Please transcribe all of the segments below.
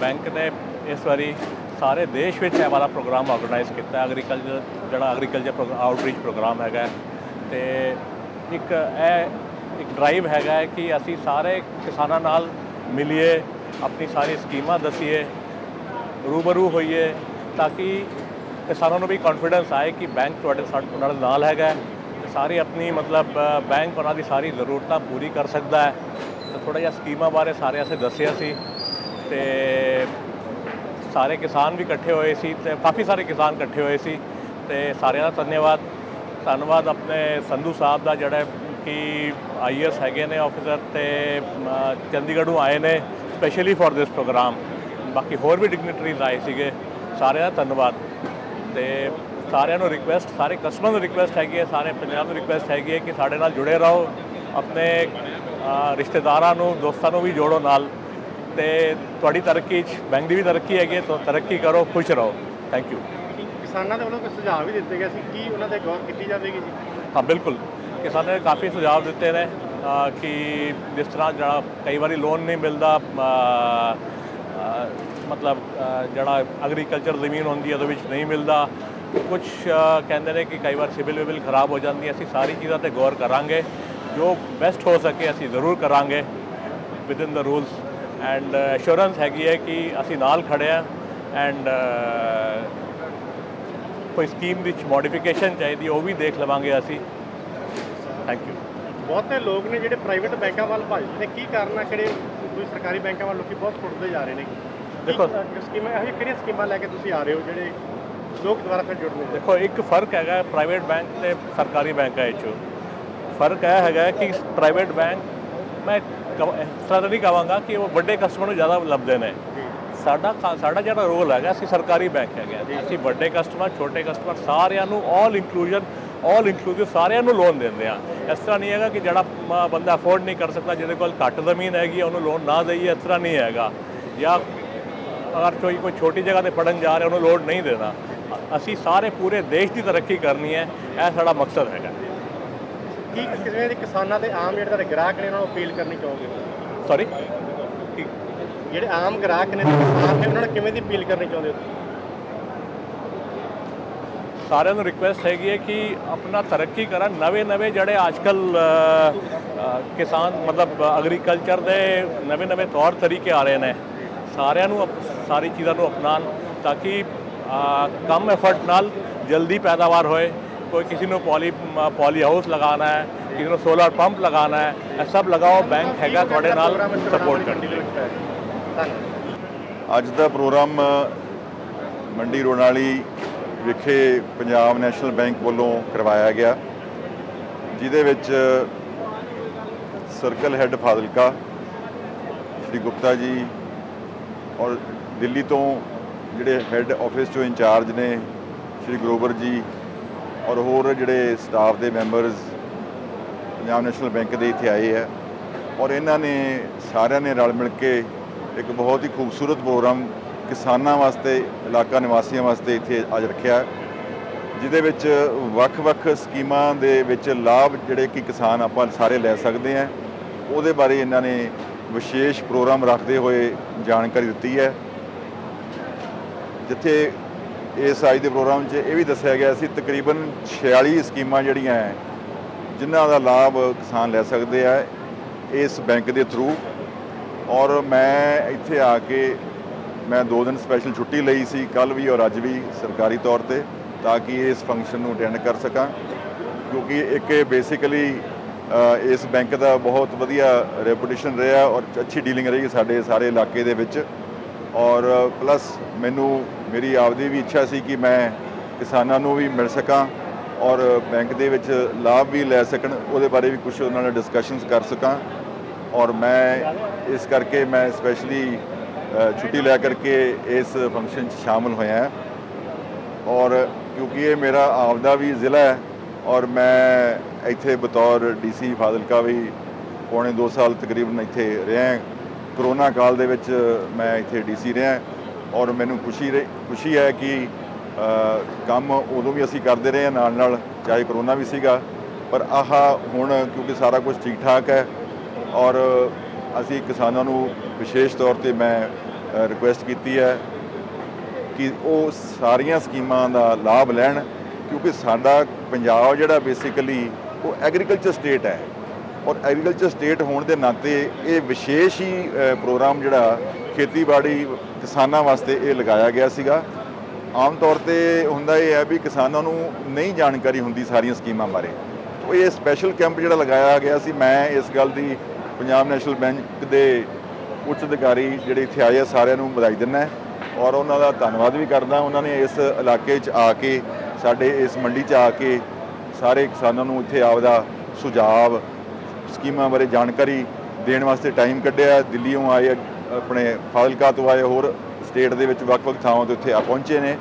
Bank ਨੇ ਇਸ ਵਾਰੀ ਸਾਰੇ ਦੇਸ਼ ਵਿੱਚ ਇਹ ਵਾਲਾ ਪ੍ਰੋਗਰਾਮ ਆਰਗੇਨਾਈਜ਼ ਕੀਤਾ। ਐਗਰੀਕਲਚਰ ਜਿਹੜਾ ਐਗਰੀਕਲਚਰ ਆਊਟਰੀਚ ਪ੍ਰੋਗਰਾਮ ਹੈਗਾ ਹੈ। ਤੇ ਇੱਕ ਇਹ ਇੱਕ ਡਰਾਈਵ ਹੈਗਾ ਕਿ ਅਸੀਂ ਸਾਰੇ ਕਿਸਾਨਾਂ ਨਾਲ ਮਿਲੀਏ, ਆਪਣੀ ਸਾਰੀ ਸਕੀਮਾਂ ਦਸੀਏ, ਰੂਬਰੂ ਹੋਈਏ ਤਾਂ ਕਿ ਕਿਸਾਨਾਂ ਨੂੰ ਵੀ ਕੌਨਫੀਡੈਂਸ ਆਏ ਕਿ ਬੈਂਕ ਤੁਹਾਡੇ ਸਾਡੇ ਨਾਲ ਹੈਗਾ ਹੈ। ਸਾਰੀ ਆਪਣੀ ਮਤਲਬ ਬੈਂਕ ਉਹਨਾਂ ਦੀ ਸਾਰੀ ਜ਼ਰੂਰਤਾਂ ਪੂਰੀ ਕਰ ਸਕਦਾ ਹੈ। ਤੇ ਥੋੜਾ ਜਿਹਾ ਸਕੀਮਾਂ ਬਾਰੇ ਸਾਰੇ ਅਸੀਂ ਦੱਸਿਆ ਸੀ। ਤੇ ਸਾਰੇ ਕਿਸਾਨ ਵੀ ਇਕੱਠੇ ਹੋਏ ਸੀ ਤੇ ਕਾਫੀ ਸਾਰੇ ਕਿਸਾਨ ਇਕੱਠੇ ਹੋਏ ਸੀ ਤੇ ਸਾਰਿਆਂ ਦਾ ਧੰਨਵਾਦ। ਧੰਨਵਾਦ ਆਪਣੇ ਸੰਧੂ ਸਾਹਿਬ ਦਾ ਜਿਹੜਾ ਕਿ ਆਈਐਸ ਹੈਗੇ ਨੇ ਆਫੀਸਰ ਤੇ ਅ, ਚੰਡੀਗੜ੍ਹੋਂ ਆਏ ਨੇ ਸਪੈਸ਼ਲੀ ਫॉर ਦਿਸ ਪ੍ਰੋਗਰਾਮ ਬਾਕੀ ਹੋਰ ਵੀ ਡਿਗਨਿਟਰੀਜ਼ ਆਏ ਸੀਗੇ ਸਾਰਿਆਂ ਦਾ ਧੰਨਵਾਦ। ਤੇ ਸਾਰਿਆਂ ਨੂੰ ਰਿਕੁਐਸਟ ਸਾਰੇ ਕਸਟਮਰ ਨੂੰ ਰਿਕੁਐਸਟ ਹੈਗੀ ਹੈ ਸਾਰੇ ਪੰਜਾਬ ਨੂੰ ਰਿਕੁਐਸਟ ਹੈਗੀ ਹੈ ਕਿ ਸਾਡੇ ਨਾਲ ਜੁੜੇ ਰਹੋ ਆਪਣੇ ਰਿਸ਼ਤੇਦਾਰਾਂ ਨੂੰ ਦੋਸਤਾਂ ਨੂੰ ਵੀ ਜੋੜੋ ਨਾਲ। ਤੇ ਤੁਹਾਡੀ ਤਰੱਕੀ 'ਚ ਬੈਂਕ ਦੀ ਵੀ ਤਰੱਕੀ ਹੈਗੀ ਤਾਂ ਤਰੱਕੀ ਕਰੋ ਖੁਸ਼ ਰਹੋ। ਥੈਂਕ ਯੂ ਕਿਸਾਨਾਂ ਦੇ ਵੱਲੋਂ ਕੋਈ ਸੁਝਾਅ ਵੀ ਦਿੱਤੇ ਗਏ ਸੀ? ਕੀ ਉਹਨਾਂ ਤੇ ਗੌਰ ਕੀਤੀ ਜਾਵੇਗੀ ਜੀ? ਹਾਂ ਬਿਲਕੁਲ। ਕਿਸਾਨਾਂ ਨੇ ਕਾਫੀ ਸੁਝਾਅ ਦਿੱਤੇ ਨੇ ਕਿ ਜਿਸ ਤਰ੍ਹਾਂ ਜਿਹੜਾ ਕਈ ਵਾਰੀ ਲੋਨ ਨਹੀਂ ਮਿਲਦਾ ਮਤਲਬ ਜਿਹੜਾ ਐਗਰੀਕਲਚਰ ਜ਼ਮੀਨ ਹੁੰਦੀ ਹੈ ਉਹਦੇ ਵਿੱਚ ਨਹੀਂ ਮਿਲਦਾ। ਕੁਝ ਕਹਿੰਦੇ ਨੇ ਕਿ ਕਈ ਵਾਰ ਸਿਵਲ ਵਿਵਲ ਖਰਾਬ ਹੋ ਜਾਂਦੀ ਹੈ ਅਸੀਂ ਸਾਰੀ ਚੀਜ਼ਾਂ ਤੇ ਗੌਰ ਕਰਾਂਗੇ। ਜੋ ਬੈਸਟ ਹੋ ਸਕੇ ਅਸੀਂ ਜ਼ਰੂਰ ਕਰਾਂਗੇ। Within the rules and assurance ਹੈਗੀ ਹੈ ਕਿ ਅਸੀਂ ਨਾਲ ਖੜੇ ਆ ਐਂਡ ਕੋਈ ਸਕੀਮ ਵਿੱਚ ਮੋਡੀਫਿਕੇਸ਼ਨ ਚਾਹੀਦੀ ਉਹ ਵੀ ਦੇਖ ਲਵਾਂਗੇ ਅਸੀਂ। ਥੈਂਕ ਯੂ ਬਹੁਤੇ ਲੋਕ ਨੇ ਜਿਹੜੇ ਪ੍ਰਾਈਵੇਟ ਬੈਂਕਾਂ ਵੱਲ ਭੱਜਦੇ ਨੇ। ਕੀ ਕਾਰਨ ਆ? ਕਿਹੜੇ ਕੋਈ ਸਰਕਾਰੀ ਬੈਂਕਾਂ ਵੱਲ ਲੋਕੀ ਬਹੁਤ ਛੁੱਟਦੇ ਜਾ ਰਹੇ ਨੇ। ਦੇਖੋ- ਸਕੀਮਾਂ ਇਹੋ ਕਿਹੜੀਆਂ ਸਕੀਮਾਂ ਲੈ ਕੇ ਤੁਸੀਂ ਆ ਰਹੇ ਹੋ ਜਿਹੜੇ ਲੋਕ ਦੁਬਾਰਾ ਫਿਰ ਜੁੜਨੇ ਦੇਖੋ ਇੱਕ ਫ਼ਰਕ ਹੈਗਾ ਪ੍ਰਾਈਵੇਟ ਬੈਂਕ ਤੇ ਸਰਕਾਰੀ ਬੈਂਕਾਂ ਵਿੱਚ। ਫ਼ਰਕ ਇਹ ਹੈਗਾ ਕਿ ਪ੍ਰਾਈਵੇਟ ਬੈਂਕ ਮੈਂ ਇਸ ਤਰ੍ਹਾਂ ਨਹੀਂ ਕਹਾਂਗਾ ਕਿ ਉਹ ਵੱਡੇ ਕਸਟਮਰ ਨੂੰ ਜ਼ਿਆਦਾ ਲੱਭਦੇ ਨੇ। ਸਾਡਾ ਸਾਡਾ ਜਿਹੜਾ ਰੋਲ ਹੈਗਾ ਅਸੀਂ ਸਰਕਾਰੀ ਬੈਂਕ ਹੈਗੇ ਅਸੀਂ ਵੱਡੇ ਕਸਟਮਰ ਛੋਟੇ ਕਸਟਮਰ ਸਾਰਿਆਂ ਨੂੰ ਆਲ ਇਨਕਲੂਜਨ ਆਲ ਇਨਕਲੂਸਿਵ ਸਾਰਿਆਂ ਨੂੰ ਲੋਨ ਦਿੰਦੇ ਆ। ਇਸ ਤਰ੍ਹਾਂ ਨਹੀਂ ਹੈਗਾ ਕਿ ਜਿਹੜਾ ਬੰਦਾ ਅਫੋਰਡ ਨਹੀਂ ਕਰ ਸਕਦਾ ਜਿਹਦੇ ਕੋਲ ਘੱਟ ਜ਼ਮੀਨ ਹੈਗੀ ਉਹਨੂੰ ਲੋਨ ਨਾ ਦਈਏ ਇਸ ਤਰ੍ਹਾਂ ਨਹੀਂ ਹੈਗਾ। ਜਾਂ ਅਗਰ ਕੋਈ ਕੋਈ ਛੋਟੀ ਜਗ੍ਹਾ ਤੇ ਪੜਨ ਜਾ ਰਿਹਾ ਉਹਨੂੰ ਲੋਡ ਨਹੀਂ ਦੇਣਾ। ਅਸੀਂ ਸਾਰੇ ਪੂਰੇ ਦੇਸ਼ ਦੀ ਤਰੱਕੀ ਕਰਨੀ ਹੈ ਇਹ ਸਾਡਾ ਮਕਸਦ ਹੈਗਾ। ਕੀ ਕਿਵੇਂ ਦੇ ਕਿਸਾਨਾਂ ਤੇ ਆਮ ਜਿਹੜੇ ਤੁਹਾਡੇ ਗ੍ਰਾਹਕ ਨੇ ਉਹਨਾਂ ਨੂੰ ਅਪੀਲ ਕਰਨੀ ਚਾਹੋਗੇ? ਸੌਰੀ ਜਿਹੜੇ ਆਮ ਗ੍ਰਾਹਕ ਨੇ ਕਿਸਾਨ ਨੇ ਉਹਨਾਂ ਨੂੰ ਕਿਵੇਂ ਦੀ ਅਪੀਲ ਕਰਨੀ ਚਾਹੁੰਦੇ ਹੋ? ਸਾਰਿਆਂ ਨੂੰ ਰਿਕੁਐਸਟ ਹੈਗੀ ਹੈ ਕਿ ਆਪਣਾ ਤਰੱਕੀ ਕਰਨ। ਨਵੇਂ ਨਵੇਂ ਜਿਹੜੇ ਅੱਜਕੱਲ ਕਿਸਾਨ ਮਤਲਬ ਐਗਰੀਕਲਚਰ ਦੇ ਨਵੇਂ ਨਵੇਂ ਤੌਰ ਤਰੀਕੇ ਆ ਰਹੇ ਨੇ। ਸਾਰਿਆਂ ਨੂੰ ਸਾਰੀ ਚੀਜ਼ਾਂ ਨੂੰ ਅਪਣਾਉਣ ਤਾਂ ਕਿ ਕਮ ਐਫਰਟ ਨਾਲ ਜਲਦੀ ਪੈਦਾਵਾਰ ਹੋਏ। ਕੋਈ ਕਿਸੇ ਨੂੰ ਪੋਲੀ ਪੋਲੀ ਹਾਊਸ ਲਗਾਉਣਾ ਹੈ ਕਿਸੇ ਨੂੰ ਸੋਲਰ ਪੰਪ ਲਗਾਉਣਾ ਹੈ ਇਹ ਸਭ ਲਗਾਓ ਬੈਂਕ ਹੈਗਾ ਤੁਹਾਡੇ ਨਾਲ ਸਪੋਰਟ ਕਰਨ ਲਈ ਅੱਜ ਦਾ ਪ੍ਰੋਗਰਾਮ ਮੰਡੀ ਰੋਣਾਲੀ ਵਿਖੇ ਪੰਜਾਬ ਨੈਸ਼ਨਲ ਬੈਂਕ ਵੱਲੋਂ ਕਰਵਾਇਆ ਗਿਆ, ਜਿਹਦੇ ਵਿੱਚ ਸਰਕਲ ਹੈੱਡ ਫਾਜ਼ਿਲਕਾ, ਸ਼੍ਰੀ ਗੁਪਤਾ ਜੀ ਔਰ ਦਿੱਲੀ ਤੋਂ ਜਿਹੜੇ ਹੈੱਡ ਆਫਿਸ ਚੋਂ ਇੰਚਾਰਜ ਨੇ, ਸ਼੍ਰੀ ਗਰੋਵਰ ਜੀ ਔਰ ਹੋਰ ਜਿਹੜੇ ਸਟਾਫ ਦੇ ਮੈਂਬਰਸ ਪੰਜਾਬ ਨੈਸ਼ਨਲ ਬੈਂਕ ਦੇ ਇੱਥੇ ਆਏ ਹੈ ਔਰ ਇਹਨਾਂ ਨੇ ਸਾਰਿਆਂ ਨੇ ਰਲ ਮਿਲ ਕੇ ਇੱਕ ਬਹੁਤ ਹੀ ਖੂਬਸੂਰਤ ਪ੍ਰੋਗਰਾਮ ਕਿਸਾਨਾਂ ਵਾਸਤੇ, ਇਲਾਕਾ ਨਿਵਾਸੀਆਂ ਵਾਸਤੇ ਇੱਥੇ ਅੱਜ ਰੱਖਿਆ। ਜਿਹਦੇ ਵਿੱਚ ਵੱਖ-ਵੱਖ ਸਕੀਮਾਂ ਦੇ ਵਿੱਚ ਲਾਭ ਜਿਹੜੇ ਕਿ ਕਿਸਾਨ ਆਪਾਂ ਸਾਰੇ ਲੈ ਸਕਦੇ ਆ, ਉਹਦੇ ਬਾਰੇ ਇਹਨਾਂ ਨੇ ਵਿਸ਼ੇਸ਼ ਪ੍ਰੋਗਰਾਮ ਰੱਖਦੇ ਹੋਏ ਜਾਣਕਾਰੀ ਦਿੱਤੀ ਹੈ। ਜਿੱਥੇ ਇਸ ਅੱਜ ਦੇ ਪ੍ਰੋਗਰਾਮ 'ਚ ਇਹ ਵੀ ਦੱਸਿਆ ਗਿਆ ਸੀ, ਤਕਰੀਬਨ 46 ਸਕੀਮਾਂ ਜਿਹੜੀਆਂ ਹੈ, ਜਿਨ੍ਹਾਂ ਦਾ ਲਾਭ ਕਿਸਾਨ ਲੈ ਸਕਦੇ ਆ ਇਸ ਬੈਂਕ ਦੇ ਥਰੂ ਔਰ ਮੈਂ ਇੱਥੇ ਆ ਕੇ ਮੈਂ ਦੋ ਦਿਨ ਸਪੈਸ਼ਲ ਛੁੱਟੀ ਲਈ ਸੀ ਕੱਲ ਵੀ ਔਰ ਅੱਜ ਵੀ ਸਰਕਾਰੀ ਤੌਰ ਤੇ, ਤਾਂ ਕਿ ਇਸ ਫੰਕਸ਼ਨ ਨੂੰ ਅਟੈਂਡ ਕਰ ਸਕਾਂ। ਕਿਉਂਕਿ ਇੱਕ ਇਹ ਬੇਸਿਕਲੀ ਇਸ ਬੈਂਕ ਦਾ ਬਹੁਤ ਵਧੀਆ ਰੈਪੂਟੇਸ਼ਨ ਰਿਹਾ ਔਰ ਅੱਛੀ ਡੀਲਿੰਗ ਰਹੀ ਸਾਡੇ ਸਾਰੇ ਇਲਾਕੇ ਦੇ ਵਿੱਚ। ਔਰ ਪਲੱਸ ਮੈਨੂੰ, ਮੇਰੀ ਆਪਦੀ ਵੀ ਇੱਛਾ ਸੀ ਕਿ ਮੈਂ ਕਿਸਾਨਾਂ ਨੂੰ ਵੀ ਮਿਲ ਸਕਾਂ ਔਰ ਬੈਂਕ ਦੇ ਵਿੱਚ ਲਾਭ ਵੀ ਲੈ ਸਕਣ, ਉਹਦੇ ਬਾਰੇ ਵੀ ਕੁਝ ਉਹਨਾਂ ਨਾਲ ਡਿਸਕਸ਼ਨਸ ਕਰ ਸਕਾਂ ਔਰ ਮੈਂ ਇਸ ਕਰਕੇ ਮੈਂ ਸਪੈਸ਼ਲੀ ਛੁੱਟੀ ਲੈ ਕਰਕੇ ਇਸ ਫੰਕਸ਼ਨ 'ਚ ਸ਼ਾਮਲ ਹੋਇਆ ਔਰ ਕਿਉਂਕਿ ਇਹ ਮੇਰਾ ਆਪਦਾ ਵੀ ਜ਼ਿਲ੍ਹਾ ਹੈ ਔਰ ਮੈਂ ਇੱਥੇ ਬਤੌਰ ਡੀਸੀ ਫਾਜ਼ਿਲਕਾ ਵੀ ਪੌਣੇ 2 ਸਾਲ ਤਕਰੀਬਨ ਇੱਥੇ ਰਿਹਾ ਕਰੋਨਾ ਕਾਲ ਦੇ ਵਿੱਚ ਮੈਂ ਇੱਥੇ ਡੀਸੀ ਰਿਹਾ ਔਰ ਮੈਨੂੰ ਖੁਸ਼ੀ ਰਹੀ- ਖੁਸ਼ੀ ਹੈ ਕਿ ਕੰਮ ਉਦੋਂ ਵੀ ਅਸੀਂ ਕਰਦੇ ਰਹੇ ਹਾਂ, ਨਾਲ ਨਾਲ ਚਾਹੇ ਕਰੋਨਾ ਵੀ ਸੀਗਾ, ਪਰ ਆਹ ਹੁਣ ਕਿਉਂਕਿ ਸਾਰਾ ਕੁਝ ਠੀਕ ਠਾਕ ਹੈ ਔਰ ਅਸੀਂ ਕਿਸਾਨਾਂ ਨੂੰ ਵਿਸ਼ੇਸ਼ ਤੌਰ ਤੇ ਮੈਂ ਰਿਕੁਐਸਟ ਕੀਤੀ ਹੈ ਕਿ ਉਹ ਸਾਰੀਆਂ ਸਕੀਮਾਂ ਦਾ ਲਾਭ ਲੈਣ ਕਿਉਂਕਿ ਸਾਡਾ ਪੰਜਾਬ ਜਿਹੜਾ ਬੇਸਿਕਲੀ ਉਹ ਐਗਰੀਕਲਚਰ ਸਟੇਟ ਹੈ। ਔਰ ਐਗਰੀਕਲਚਰ ਸਟੇਟ ਹੋਣ ਦੇ ਨਾਤੇ ਇਹ ਵਿਸ਼ੇਸ਼ ਹੀ ਪ੍ਰੋਗਰਾਮ ਜਿਹੜਾ ਖੇਤੀਬਾੜੀ ਕਿਸਾਨਾਂ ਵਾਸਤੇ ਇਹ ਲਗਾਇਆ ਗਿਆ ਸੀਗਾ। ਆਮ ਤੌਰ ਤੇ ਹੁੰਦਾ ਇਹ ਹੈ ਵੀ ਕਿਸਾਨਾਂ ਨੂੰ ਨਹੀਂ ਜਾਣਕਾਰੀ ਹੁੰਦੀ ਸਾਰੀਆਂ ਸਕੀਮਾਂ ਬਾਰੇ। ਤੋ ਇਹ ਸਪੈਸ਼ਲ ਕੈਂਪ ਜਿਹੜਾ ਲਗਾਇਆ ਗਿਆ ਸੀ, ਮੈਂ ਇਸ ਗੱਲ ਦੀ ਪੰਜਾਬ ਨੈਸ਼ਨਲ ਬੈਂਕ ਦੇ ਉੱਚ ਅਧਿਕਾਰੀ ਜਿਹੜੇ ਇੱਥੇ ਆਏ ਆ, ਸਾਰਿਆਂ ਨੂੰ ਵਧਾਈ ਦਿੰਦਾ ਔਰ ਉਹਨਾਂ ਦਾ ਧੰਨਵਾਦ ਵੀ ਕਰਦਾ ਉਹਨਾਂ ਨੇ ਇਸ ਇਲਾਕੇ 'ਚ ਆ ਕੇ, ਸਾਡੇ ਇਸ ਮੰਡੀ 'ਚ ਆ ਕੇ ਸਾਰੇ ਕਿਸਾਨਾਂ ਨੂੰ ਇੱਥੇ ਆਪਦਾ ਸੁਝਾਅ ਸਕੀਮਾਂ ਬਾਰੇ ਜਾਣਕਾਰੀ ਦੇਣ ਵਾਸਤੇ ਟਾਈਮ ਕੱਢਿਆ ਦਿੱਲੀੋਂ ਆਏ ਆਪਣੇ ਫਾਜ਼ਿਲਕਾ ਤੋਂ ਆਏ ਹੋਰ ਸਟੇਟ ਦੇ ਵਿੱਚ ਵੱਖ-ਵੱਖ ਥਾਵਾਂ ਤੋਂ ਇੱਥੇ ਆ ਪਹੁੰਚੇ ਨੇ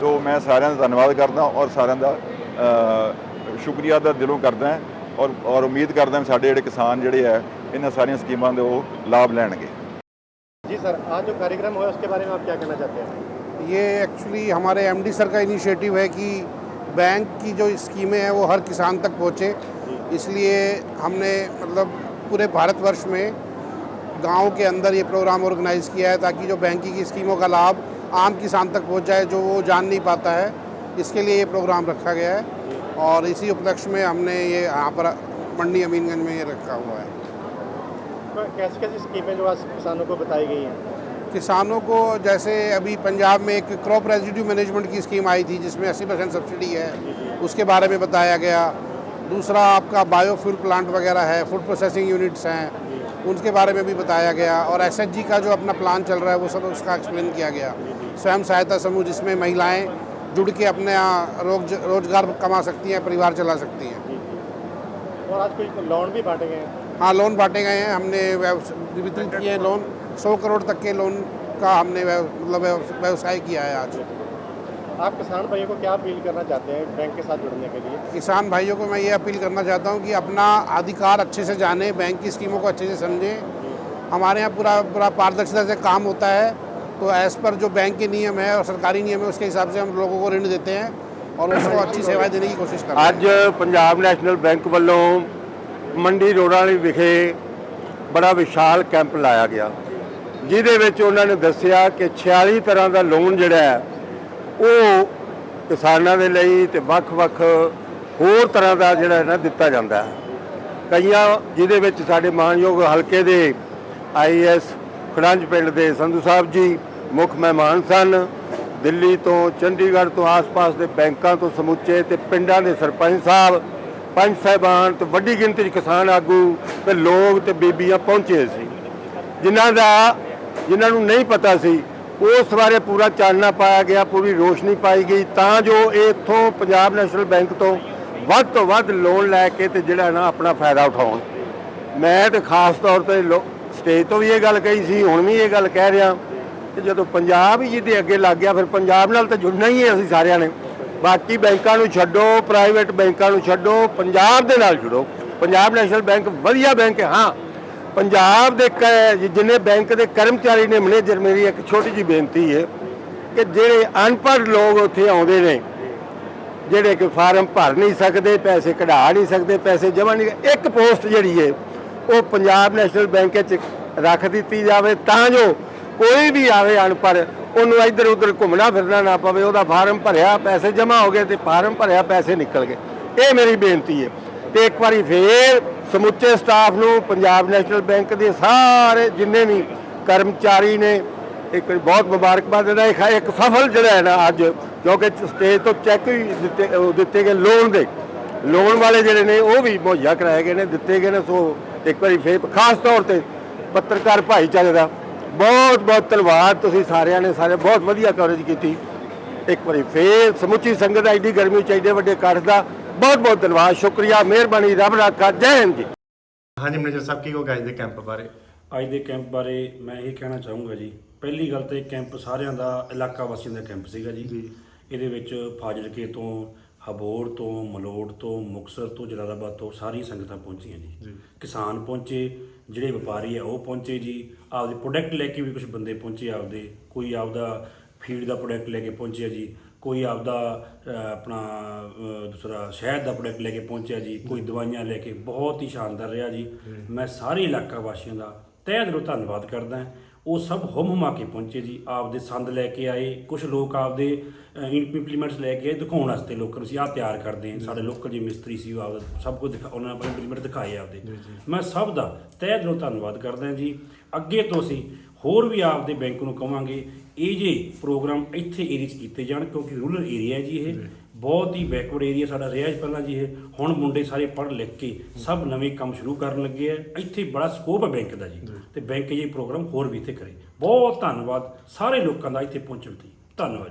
ਤੋਂ ਮੈਂ ਸਾਰਿਆਂ ਦਾ ਧੰਨਵਾਦ ਕਰਦਾ ਔਰ ਸਾਰਿਆਂ ਦਾ ਅ, ਸ਼ੁਕਰੀਆ ਦਾ ਦਿਲੋਂ ਕਰਦਾ ਔਰ ਔਰ ਉਮੀਦ ਕਰਦਾ ਹਾਂ ਸਾਡੇ ਜਿਹੜੇ ਕਿਸਾਨ ਜਿਹੜੇ ਆ ਇਹਨਾਂ ਸਾਰੀਆਂ ਸਕੀਮਾਂ ਦੇ ਉਹ ਲਾਭ ਲੈਣਗੇ जी सर आज जो कार्यक्रम हुआ उसके बारे में आप क्या कहना चाहते हैं ये एक्चुअली हमारे एमडी सर का इनिशिएटिव है कि बैंक की जो स्कीमें हैं वो हर किसान तक पहुँचे इसलिए हमने मतलब पूरे भारतवर्ष में गाँव के अंदर ये प्रोग्राम ऑर्गेनाइज किया है ताकि जो बैंकिंग की स्कीमों का लाभ आम किसान तक पहुँच जाए जो वो जान नहीं पाता है इसके लिए ये प्रोग्राम रखा गया है। और इसी उपलक्ष्य में हमने ये यहाँ पर मंडी अमीनगंज में ये रखा हुआ है। कैसी कैसी स्कीमें जो आज किसानों को बताई गई हैं? किसानों को जैसे अभी पंजाब में एक क्रॉप रेजिड्यू मैनेजमेंट की स्कीम आई थी जिसमें 80 परसेंट सब्सिडी है उसके बारे में बताया गया। दूसरा आपका बायोफ्यूल प्लांट वगैरह है फ़ूड प्रोसेसिंग यूनिट्स हैं उनके बारे में भी बताया गया और एस का जो अपना प्लान चल रहा है वो सब उसका एक्सप्लेन किया गया। स्वयं सहायता समूह जिसमें महिलाएँ जुड़ के अपने रोज रोज़गार कमा सकती हैं परिवार चला सकती हैं। और आज कुछ लोन भी बांटे गए हैं? हाँ लोन बांटे गए हैं। हमने वितरित किए हैं लोन सौ करोड़ तक के लोन का हमने मतलब व्यवसाय किया है आज। आप किसान भाइयों को क्या अपील करना चाहते हैं बैंक के साथ जुड़ने के लिए किसान भाइयों को मैं ये अपील करना चाहता हूँ कि अपना अधिकार अच्छे से जाने बैंक की स्कीमों को अच्छे से समझें हमारे यहाँ पूरा पूरा पारदर्शिता से काम होता है तो एज़ पर जो बैंक के नियम है और सरकारी नियम है उसके हिसाब से हम लोगों को ऋण देते हैं और उसको अच्छी सेवाएं देने की कोशिश करते हैं ਅੱਜ ਪੰਜਾਬ ਨੈਸ਼ਨਲ ਬੈਂਕ ਵੱਲੋਂ ਮੰਡੀ ਰੋਡਾਂ ਵਾਲੀ ਵਿਖੇ ਬੜਾ ਵਿਸ਼ਾਲ ਕੈਂਪ ਲਾਇਆ ਗਿਆ ਜਿਹਦੇ ਵਿੱਚ ਉਹਨਾਂ ਨੇ ਦੱਸਿਆ ਕਿ 46 ਤਰ੍ਹਾਂ ਦਾ ਲੋਨ ਜਿਹੜਾ ਹੈ ਉਹ ਕਿਸਾਨਾਂ ਦੇ ਲਈ ਤੇ ਵੱਖ-ਵੱਖ ਹੋਰ ਤਰ੍ਹਾਂ ਦਾ ਜਿਹੜਾ ਹੈ ਨਾ ਦਿੱਤਾ ਜਾਂਦਾ ਹੈ। ਕਈਆਂ ਜਿਹਦੇ ਵਿੱਚ ਸਾਡੇ ਮਾਨਯੋਗ ਹਲਕੇ ਦੇ ਆਈਐਸ ਖੜੰਜ ਪਿੰਡ ਦੇ ਸੰਧੂ ਸਾਹਿਬ ਜੀ ਮੁੱਖ ਮਹਿਮਾਨ ਸਨ। ਦਿੱਲੀ ਤੋਂ ਚੰਡੀਗੜ੍ਹ ਤੋਂ ਆਸ-ਪਾਸ ਦੇ ਬੈਂਕਾਂ ਤੋਂ ਸਮੁੱਚੇ ਤੇ ਪਿੰਡਾਂ ਦੇ ਸਰਪੰਚ ਸਾਹਿਬ, ਪੰਚ ਸਾਹਿਬਾਨ ਤੇ ਵੱਡੀ ਗਿਣਤੀ 'ਚ ਕਿਸਾਨ ਆਗੂ ਤੇ ਲੋਕ ਤੇ ਬੀਬੀਆਂ ਪਹੁੰਚੇ ਸੀ। ਜਿਨ੍ਹਾਂ ਦਾ, ਜਿਨ੍ਹਾਂ ਨੂੰ ਨਹੀਂ ਪਤਾ ਸੀ ਉਸ ਬਾਰੇ ਪੂਰਾ ਚਾਨਣਾ ਪਾਇਆ ਗਿਆ, ਪੂਰੀ ਰੋਸ਼ਨੀ ਪਾਈ ਗਈ। ਤਾਂ ਜੋ ਇਹ ਇੱਥੋਂ ਪੰਜਾਬ ਨੈਸ਼ਨਲ ਬੈਂਕ ਤੋਂ ਵੱਧ ਤੋਂ ਵੱਧ ਲੋਨ ਲੈ ਕੇ ਤੇ ਜਿਹੜਾ ਨਾ ਆਪਣਾ ਫਾਇਦਾ ਉਠਾਉਣ। ਮੈਂ ਤੇ ਖਾਸ ਤੌਰ ਤੇ ਲੋ- ਸਟੇਜ ਤੋਂ ਵੀ ਇਹ ਗੱਲ ਕਹੀ ਸੀ, ਹੁਣ ਵੀ ਇਹ ਗੱਲ ਕਹਿ ਰਿਹਾ ਕਿ ਜਦੋਂ ਪੰਜਾਬ ਹੀ ਜਿਹਦੇ ਅੱਗੇ ਲੱਗ ਗਿਆ, ਫਿਰ ਪੰਜਾਬ ਨਾਲ ਤਾਂ ਜੁੜਨਾ ਹੀ ਹੈ ਅਸੀਂ ਸਾਰਿਆਂ ਨੇ। ਬਾਕੀ ਬੈਂਕਾਂ ਨੂੰ ਛੱਡੋ, ਪ੍ਰਾਈਵੇਟ ਬੈਂਕਾਂ ਨੂੰ ਛੱਡੋ, ਪੰਜਾਬ ਦੇ ਨਾਲ ਜੁੜੋ। ਪੰਜਾਬ ਨੈਸ਼ਨਲ ਬੈਂਕ ਵਧੀਆ ਬੈਂਕ ਹੈ, ਹਾਂ। ਪੰਜਾਬ ਦੇ ਕ- ਜਿੰਨੇ ਬੈਂਕ ਦੇ ਕਰਮਚਾਰੀ ਨੇ ਮੈਨੇਜਰ ਮੇਰੀ ਇੱਕ ਛੋਟੀ ਜੀ ਬੇਨਤੀ ਹੈ ਕਿ ਜਿਹੜੇ ਅਨਪੜ੍ਹ ਲੋਕ ਉੱਥੇ ਆਉਂਦੇ ਨੇ, ਜਿਹੜੇ ਕਿ ਫਾਰਮ ਭਰ ਨਹੀਂ ਸਕਦੇ, ਪੈਸੇ ਕਢਾ ਨਹੀਂ ਸਕਦੇ, ਪੈਸੇ ਜਮ੍ਹਾਂ ਨਹੀਂ ਇੱਕ ਪੋਸਟ ਜਿਹੜੀ ਹੈ, ਉਹ ਪੰਜਾਬ ਨੈਸ਼ਨਲ ਬੈਂਕ 'ਚ ਰੱਖ ਦਿੱਤੀ ਜਾਵੇ, ਤਾਂ ਜੋ ਕੋਈ ਵੀ ਆਵੇ ਅਨਪੜ੍ਹ, ਉਹਨੂੰ ਇੱਧਰ ਉੱਧਰ ਘੁੰਮਣਾ ਫਿਰਨਾ ਨਾ ਪਵੇ, ਉਹਦਾ ਫਾਰਮ ਭਰਿਆ, ਪੈਸੇ ਜਮ੍ਹਾਂ ਹੋ ਗਏ ਤੇ ਫਾਰਮ ਭਰਿਆ, ਪੈਸੇ ਨਿਕਲ ਗਏ। ਇਹ ਮੇਰੀ ਬੇਨਤੀ ਹੈ। ਤੇ ਇੱਕ ਵਾਰੀ ਫੇਰ ਸਮੁੱਚੇ ਸਟਾਫ ਨੂੰ ਪੰਜਾਬ ਨੈਸ਼ਨਲ ਬੈਂਕ ਦੇ ਸਾਰੇ ਜਿੰਨੇ ਵੀ ਕਰਮਚਾਰੀ ਨੇ, ਇੱਕ ਵਾਰੀ ਬਹੁਤ ਮੁਬਾਰਕਬਾਦ ਦਿੰਦਾ, ਇੱਕ ਇੱਕ ਸਫਲ ਜਿਹੜਾ ਹੈ ਨਾ ਅੱਜ, ਕਿਉਂਕਿ ਸਟੇਜ ਤੋਂ ਚੈੱਕ ਵੀ ਦਿੱਤੇ ਦਿੱਤੇ ਗਏ ਲੋਨ ਦੇ। ਲੋਨ ਵਾਲੇ ਜਿਹੜੇ ਨੇ, ਉਹ ਵੀ ਮੁਹੱਈਆ ਕਰਾਏ ਗਏ ਨੇ, ਦਿੱਤੇ ਗਏ ਨੇ, ਸੋ ਇੱਕ ਵਾਰੀ ਫੇਰ ਖਾਸ ਤੌਰ ਤੇ ਪੱਤਰਕਾਰ ਭਾਈਚਾਰੇ ਦਾ ਬਹੁਤ ਬਹੁਤ ਧੰਨਵਾਦ ਤੁਸੀਂ ਸਾਰਿਆਂ ਨੇ ਸਾਰੇ ਬਹੁਤ ਵਧੀਆ ਕਵਰੇਜ ਕੀਤੀ। ਇੱਕ ਵਾਰੀ ਫੇਰ ਸਮੁੱਚੀ ਸੰਗਤ ਐਡੀ ਗਰਮੀ ਚ ਐਡੇ ਵੱਡੇ ਇਕੱਠ ਦਾ ਬਹੁਤ ਬਹੁਤ ਧੰਨਵਾਦ ਸ਼ੁਕਰੀਆ ਮਿਹਰਬਾਨੀ ਰੱਬ ਰਾਖਾ ਜੈ ਹਿੰਦ ਜੀ। ਹਾਂਜੀ ਮੈਨੇਜਰ ਸਾਹਿਬ ਕੀ ਕਹੋਗੇ ਅੱਜ ਦੇ ਕੈਂਪ ਬਾਰੇ? ਅੱਜ ਦੇ ਕੈਂਪ ਬਾਰੇ ਮੈਂ ਇਹ ਕਹਿਣਾ ਚਾਹੂੰਗਾ ਜੀ ਪਹਿਲੀ ਗੱਲ ਤਾਂ ਇਹ ਕੈਂਪ ਸਾਰਿਆਂ ਦਾ ਇਲਾਕਾ ਵਾਸੀਆਂ ਦਾ ਕੈਂਪ ਸੀਗਾ ਜੀ। ਇਹਦੇ ਵਿੱਚ ਫਾਜ਼ਿਲਕੇ ਤੋਂ ਹਬੋਰ ਤੋਂ ਮਲੋੜ ਤੋਂ ਮੁਕਸਰ ਤੋਂ ਜਲਾਲਾਬਾਦ ਤੋਂ ਸਾਰੀਆਂ ਸੰਗਤਾਂ ਪਹੁੰਚੀਆਂ ਜੀ। ਕਿਸਾਨ ਪਹੁੰਚੇ ਜਿਹੜੇ ਵਪਾਰੀ ਆ ਉਹ ਪਹੁੰਚੇ ਜੀ। ਆਪਦੇ ਪ੍ਰੋਡਕਟ ਲੈ ਕੇ ਵੀ ਕੁਝ ਬੰਦੇ ਪਹੁੰਚੇ ਆਪਦੇ ਕੋਈ ਆਪਦਾ ਫੀਡ ਦਾ ਪ੍ਰੋਡਕਟ ਲੈ ਕੇ ਪਹੁੰਚਿਆ ਜੀ। ਕੋਈ ਆਪਦਾ ਆਪਣਾ ਦੂਸਰਾ ਸ਼ਹਿਦ ਦਾ ਪ੍ਰੋਡਕਟ ਲੈ ਕੇ ਪਹੁੰਚਿਆ ਜੀ ਕੋਈ ਦਵਾਈਆਂ ਲੈ ਕੇ ਬਹੁਤ ਹੀ ਸ਼ਾਨਦਾਰ ਰਿਹਾ ਜੀ। ਮੈਂ ਸਾਰੇ ਇਲਾਕਾ ਵਾਸੀਆਂ ਦਾ ਤਹਿ ਦਿਲੋਂ ਧੰਨਵਾਦ ਕਰਦਾ ਹਾਂ। ਉਹ ਸਭ ਹੁਮ ਹੁਮਾ ਕੇ ਪਹੁੰਚੇ ਜੀ। ਆਪਦੇ ਸੰਦ ਲੈ ਕੇ ਆਏ। ਕੁਝ ਲੋਕ ਆਪਦੇ ਇੰਪਲੀਮੈਂਟਸ ਲੈ ਕੇ ਆਏ। ਦਿਖਾਉਣ ਵਾਸਤੇ ਲੋਕਾਂ ਨੂੰ ਸੀ ਆਹ ਤਿਆਰ ਕਰਦੇ ਹਾਂ। ਸਾਡੇ ਲੋਕਲ ਜੀ ਮਿਸਤਰੀ ਸੀ ਉਹ ਆਪਦਾ ਸਭ ਕੁਝ ਦਿਖਾ ਉਹਨਾਂ ਨੇ ਇੰਪਲੀਮੈਂਟ ਦਿਖਾਏ ਆਪਦੇ। ਮੈਂ ਸਭ ਦਾ ਤਹਿ ਦਿਲੋਂ ਧੰਨਵਾਦ ਕਰਦਾ ਜੀ। ਅੱਗੇ ਤੋਂ ਅਸੀਂ ਹੋਰ ਵੀ ਆਪਦੇ ਬੈਂਕ ਨੂੰ ਕਵਾਂਗੇ। ਇਹ ਜੇ ਪ੍ਰੋਗਰਾਮ ਇੱਥੇ ਏਰੀਆ 'ਚ ਕੀਤੇ ਜਾਣ ਕਿਉਂਕਿ ਰੂਰਲ ਏਰੀਆ ਹੈ ਜੀ ਇਹ। ਬਹੁਤ ਹੀ ਬੈਕਵਰਡ ਏਰੀਆ ਸਾਡਾ ਰਿਹਾ ਜੀ ਪਹਿਲਾਂ ਜੀ ਇਹ। ਹੁਣ ਮੁੰਡੇ ਸਾਰੇ ਪੜ੍ਹ ਲਿਖ ਕੇ ਸਭ ਨਵੇਂ ਕੰਮ ਸ਼ੁਰੂ ਕਰਨ ਲੱਗੇ ਆ। ਇੱਥੇ ਬੜਾ ਸਕੋਪ ਹੈ ਬੈਂਕ ਦਾ ਜੀ। ਤੇ ਬੈਂਕ ਇਹ ਪ੍ਰੋਗਰਾਮ ਹੋਰ ਵੀ ਇੱਥੇ ਕਰੇ। ਬਹੁਤ ਧੰਨਵਾਦ ਸਾਰੇ ਲੋਕਾਂ ਦਾ ਇੱਥੇ ਪਹੁੰਚਣ ਤੇ। ਧੰਨਵਾਦ।